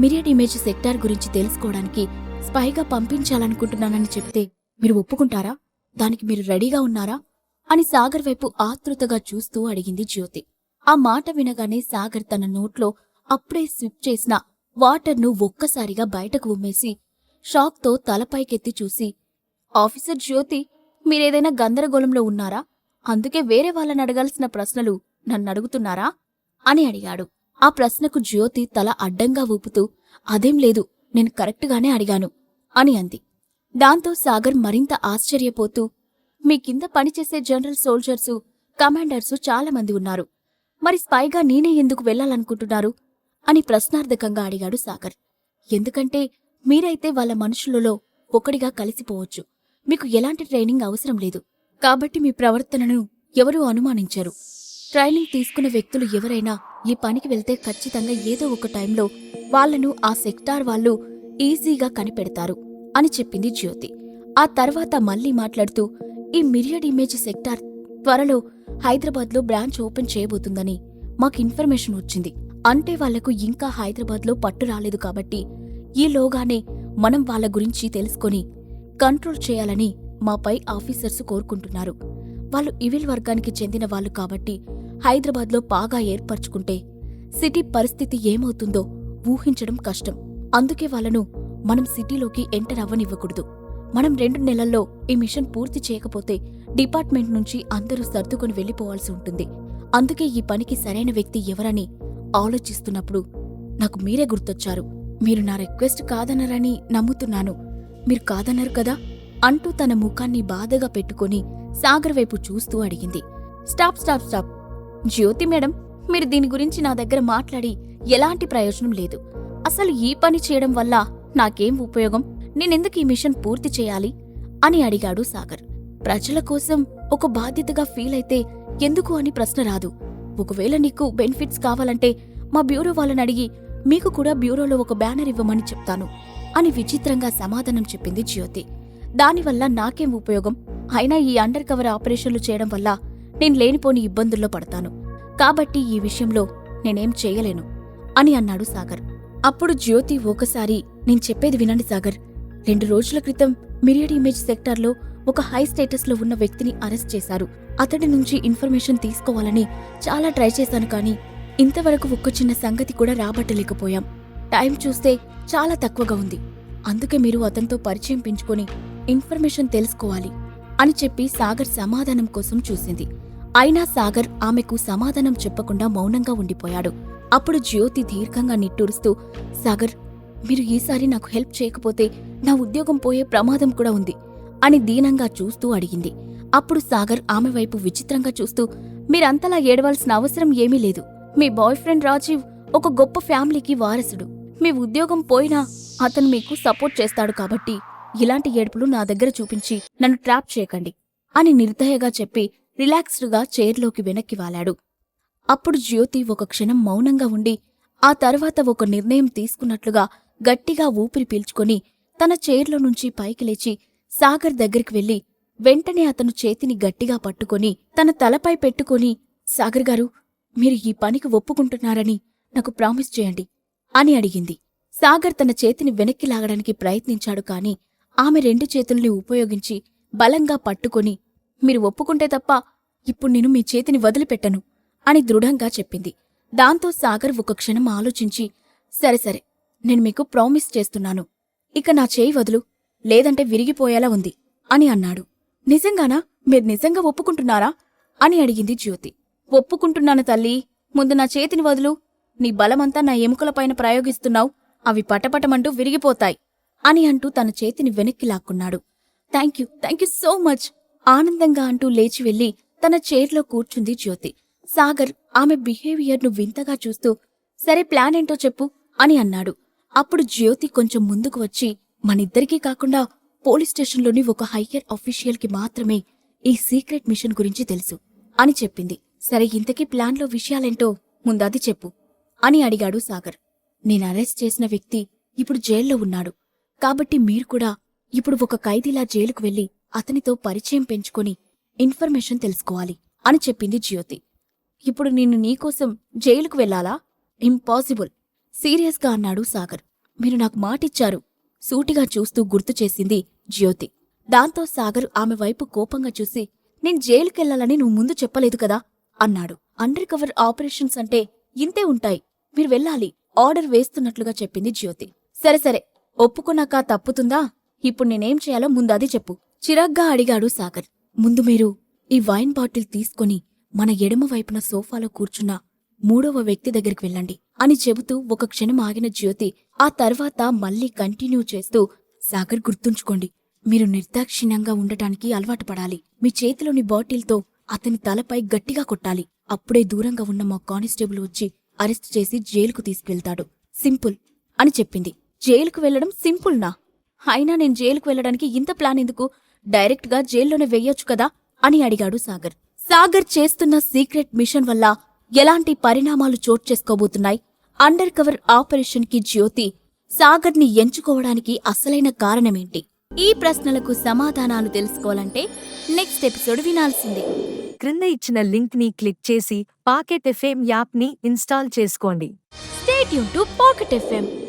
Myriad image sector గురించి తెలుసుకోవడానికి స్పైగా పంపించాలనుకుంటున్నానని చెప్తే మీరు ఒప్పుకుంటారా? దానికి మీరు రెడీగా ఉన్నారా? అని సాగర్ వైపు ఆతృతగా చూస్తూ అడిగింది జ్యోతి. ఆ మాట వినగానే సాగర్ తన నోట్లో అప్పుడే స్విప్ చేసిన వాటర్ను ఒక్కసారిగా బయటకు ఉమ్మేసి షాక్తో తలపైకెత్తి చూసి ఆఫీసర్ జ్యోతి మీరేదైనా గందరగోళంలో ఉన్నారా? అందుకే వేరే వాళ్ళని అడగాల్సిన ప్రశ్నలు నన్ను అడుగుతున్నారా? అని అడిగాడు. ఆ ప్రశ్నకు జ్యోతి తల అడ్డంగా ఊపుతూ అదేం లేదు నేను కరెక్ట్గానే అడిగాను అని అంది. దాంతో సాగర్ మరింత ఆశ్చర్యపోతూ మీ కింద పనిచేసే జనరల్ సోల్జర్సు కమాండర్సు చాలామంది ఉన్నారు. మరి స్పైగా నేనే ఎందుకు వెళ్ళాలనుకుంటున్నారు? అని ప్రశ్నార్థకంగా అడిగాడు సాగర్. ఎందుకంటే మీరైతే వాళ్ళ మనుషులలో ఒకడిగా కలిసిపోవచ్చు. మీకు ఎలాంటి ట్రైనింగ్ అవసరం లేదు. కాబట్టి మీ ప్రవర్తనను ఎవరూ అనుమానించరు. ట్రైనింగ్ తీసుకున్న వ్యక్తులు ఎవరైనా ఈ పనికి వెళ్తే ఖచ్చితంగా ఏదో ఒక టైంలో వాళ్ళను ఆ సెక్టార్ వాళ్ళు ఈజీగా కనిపెడతారు అని చెప్పింది జ్యోతి. ఆ తర్వాత మళ్ళీ మాట్లాడుతూ ఈ మిరియడ్ ఇమేజ్ సెక్టార్ త్వరలో హైదరాబాద్లో బ్రాంచ్ ఓపెన్ చేయబోతుందని మాకు ఇన్ఫర్మేషన్ వచ్చింది. అంటే వాళ్ళకు ఇంకా హైదరాబాద్లో పట్టు రాలేదు కాబట్టి ఈలోగానే మనం వాళ్ళ గురించి తెలుసుకొని కంట్రోల్ చేయాలని మాపై ఆఫీసర్స్ కోరుకుంటున్నారు. వాళ్ళు ఇవిల్ వర్గానికి చెందిన వాళ్ళు కాబట్టి హైదరాబాద్లో బాగా ఏర్పరచుకుంటే సిటీ పరిస్థితి ఏమవుతుందో ఊహించడం కష్టం. అందుకే వాళ్ళను మనం సిటీలోకి ఎంటర్ అవ్వనివ్వకూడదు. మనం రెండు నెలల్లో ఈ మిషన్ పూర్తి చేయకపోతే డిపార్ట్మెంట్ నుంచి అందరూ సర్దుకొని వెళ్ళిపోవాల్సి ఉంటుంది. అందుకే ఈ పనికి సరైన వ్యక్తి ఎవరని ఆలోచిస్తున్నప్పుడు నాకు మీరే గుర్తొచ్చారు. మీరు నా రిక్వెస్ట్ కాదనరని నమ్ముతున్నాను. మీరు కాదన్నారు కదా? అంటూ తన ముఖాన్ని బాధగా పెట్టుకొని సాగర్ వైపు చూస్తూ అడిగింది. Stop stop stop. Jyothi madam మీరు దీని గురించి నా దగ్గర మాట్లాడి ఎలాంటి ప్రయోజనం లేదు. అసలు ఈ పని చేయడం వల్ల నాకేం ఉపయోగం? నేనెందుకు ఈ మిషన్ పూర్తి చేయాలి? అని అడిగాడు సాగర్. ప్రజల కోసం ఒక బాధ్యతగా ఫీల్ అయితే ఎందుకు అని ప్రశ్న రాదు. ఒకవేళ నీకు బెనిఫిట్స్ కావాలంటే మా బ్యూరో వాళ్ళని అడిగి మీకు కూడా బ్యూరోలో ఒక బ్యానర్ ఇవ్వమని చెప్తాను అని విచిత్రంగా సమాధానం చెప్పింది జ్యోతి. దానివల్ల నాకేం ఉపయోగం? అయినా ఈ అండర్ కవర్ ఆపరేషన్లు చేయడం వల్ల నేను లేనిపోని ఇబ్బందుల్లో పడతాను. కాబట్టి ఈ విషయంలో నేనేం చేయలేను అని అన్నాడు సాగర్. అప్పుడు జ్యోతి ఒకసారి నేను చెప్పేది వినండి సాగర్. రెండు రోజుల క్రితం మిరియడ్ ఇమేజ్ సెక్టార్లో ఒక హై స్టేటస్లో ఉన్న వ్యక్తిని అరెస్ట్ చేశారు. అతడి నుంచి ఇన్ఫర్మేషన్ తీసుకోవాలని చాలా ట్రై చేశాను కానీ ఇంతవరకు ఒక్క చిన్న సంగతి కూడా రాబట్టలేకపోయాం. టైం చూస్తే చాలా తక్కువగా ఉంది. అందుకే మీరు అతనితో పరిచయం పెంచుకొని ఇన్ఫర్మేషన్ తెలుసుకోవాలి అని చెప్పి సాగర్ సమాధానం కోసం చూసింది. అయినా సాగర్ ఆమెకు సమాధానం చెప్పకుండా మౌనంగా ఉండిపోయాడు. అప్పుడు జ్యోతి దీర్ఘంగా నిట్టూరుస్తూ సాగర్ మీరు ఈసారి నాకు హెల్ప్ చేయకపోతే నా ఉద్యోగం పోయే ప్రమాదం కూడా ఉంది అని దీనంగా చూస్తూ అడిగింది. అప్పుడు సాగర్ ఆమె వైపు విచిత్రంగా చూస్తూ మీరంతలా ఏడవలసిన అవసరం ఏమీ లేదు. మీ బాయ్ ఫ్రెండ్ రాజీవ్ ఒక గొప్ప ఫ్యామిలీకి వారసుడు. మీ ఉద్యోగం పోయినా అతను మీకు సపోర్ట్ చేస్తాడు కాబట్టి ఇలాంటి ఏడుపులు నా దగ్గర చూపించి నన్ను ట్రాప్ చేయకండి అని నిర్దయగా చెప్పి రిలాక్స్డ్గా చైర్లోకి వెనక్కి వాలాడు. అప్పుడు జ్యోతి ఒక క్షణం మౌనంగా ఉండి ఆ తర్వాత ఒక నిర్ణయం తీసుకున్నట్లుగా గట్టిగా ఊపిరి పీల్చుకొని తన చైర్లో నుంచి పైకి లేచి సాగర్ దగ్గరికి వెళ్ళి వెంటనే అతను చేతిని గట్టిగా పట్టుకొని తన తలపై పెట్టుకొని సాగర్ గారు మీరు ఈ పనికి ఒప్పుకుంటున్నారని నాకు ప్రామిస్ చేయండి అని అడిగింది. సాగర్ తన చేతిని వెనక్కి లాగడానికి ప్రయత్నించాడు కాని ఆమె రెండు చేతుల్ని ఉపయోగించి బలంగా పట్టుకొని మీరు ఒప్పుకుంటే తప్ప ఇప్పుడు నేను మీ చేతిని వదిలిపెట్టను అని దృఢంగా చెప్పింది. దాంతో సాగర్ ఒక క్షణం ఆలోచించి సరే సరే నేను మీకు ప్రామిస్ చేస్తున్నాను. ఇక నా చేయి వదులు లేదంటే విరిగిపోయేలా ఉంది అని అన్నాడు. నిజంగానా? మీరు నిజంగా ఒప్పుకుంటున్నారా? అని అడిగింది జ్యోతి. ఒప్పుకుంటున్నాను తల్లి ముందు నా చేతిని వదులు. నీ బలమంతా నా ఎముకలపైన ప్రయోగిస్తున్నావు. అవి పటపటమంటూ విరిగిపోతాయి అని అంటూ తన చేతిని వెనక్కి లాక్కున్నాడు. Thank you thank you so much ఆనందంగా అంటూ లేచి వెళ్ళి తన చైర్లో కూర్చుంది జ్యోతి. సాగర్ ఆమె బిహేవియర్ను వింతగా చూస్తూ సరే ప్లాన్ ఏంటో చెప్పు అని అన్నాడు. అప్పుడు జ్యోతి కొంచెం ముందుకు వచ్చి మనిద్దరికీ కాకుండా పోలీస్ స్టేషన్లోని ఒక హయ్యర్ ఆఫీషియల్కి మాత్రమే ఈ సీక్రెట్ మిషన్ గురించి తెలుసు అని చెప్పింది. సరే ఇంతకీ ప్లాన్లో విషయాలేంటో ముందది చెప్పు అని అడిగాడు సాగర్. నేను అరెస్ట్ చేసిన వ్యక్తి ఇప్పుడు జైల్లో ఉన్నాడు. కాబట్టి మీరు కూడా ఇప్పుడు ఒక ఖైదీలా జైలుకు వెళ్ళి అతనితో పరిచయం పెంచుకుని ఇన్ఫర్మేషన్ తెలుసుకోవాలి అని చెప్పింది జ్యోతి. ఇప్పుడు నిన్ను నీకోసం జైలుకు వెళ్ళాలా? ఇంపాసిబుల్. సీరియస్గా అన్నాడు సాగర్. మీరు నాకు మాటిచ్చారు. సూటిగా చూస్తూ గుర్తు చేసింది జ్యోతి. దాంతో సాగర్ ఆమె వైపు కోపంగా చూసి నేను జైలుకెళ్ళాలని నువ్వు ముందు చెప్పలేదు కదా? అన్నాడు. అండర్ కవర్ ఆపరేషన్స్ అంటే ఇంతే ఉంటాయి. మీరు వెళ్ళాలి ఆర్డర్ వేస్తున్నట్లుగా చెప్పింది జ్యోతి. సరే సరే. ఒప్పుకున్నాక తప్పుతుందా? ఇప్పుడు నేనేం చేయాలో ముందది చెప్పు. చిరాగ్గా అడిగాడు సాగర్. ముందు మీరు ఈ వైన్ బాటిల్ తీసుకొని మన ఎడమ వైపున సోఫాలో కూర్చున్న మూడవ వ్యక్తి దగ్గరికి వెళ్ళండి అని చెబుతూ ఒక క్షణం ఆగిన జ్యోతి ఆ తర్వాత మళ్ళీ కంటిన్యూ చేస్తూ సాగర్ గుర్తుంచుకోండి మీరు నిర్దాక్షిణ్యంగా ఉండటానికి అలవాటు పడాలి. మీ చేతిలోని బాటిల్తో అతని తలపై గట్టిగా కొట్టాలి. అప్పుడే దూరంగా ఉన్న మా కానిస్టేబుల్ వచ్చి అరెస్ట్ చేసి జైలుకు తీసుకెళ్తాడు. సింపుల్ అని చెప్పింది. జైలుకు వెళ్ళడం సింపుల్నా? అయినా నేను జైలుకు వెళ్ళడానికి ఇంత ప్లాన్ ఎందుకు? డైరెక్ట్గా జైల్లోనే వెయ్యొచ్చు కదా? అని అడిగాడు సాగర్. సాగర్ చేస్తున్న సీక్రెట్ మిషన్ వల్ల ఎలాంటి పరిణామాలు చోటు చేసుకోబోతున్నాయి? అండర్ కవర్ ఆపరేషన్కి జ్యోతి సాగర్ని ఎంచుకోవడానికి అసలైన కారణమేంటి? ఈ ప్రశ్నలకు సమాధానాలు తెలుసుకోవాలంటే నెక్స్ట్ ఎపిసోడ్ వినాల్సిందే. క్రింద ఇచ్చిన లింక్ని క్లిక్ చేసి పాకెట్ ఎఫ్ఎం యాప్ని ఇన్స్టాల్ చేసుకోండి. స్టేట్ యూన్ టు పాకెట్ ఎఫ్ఎం.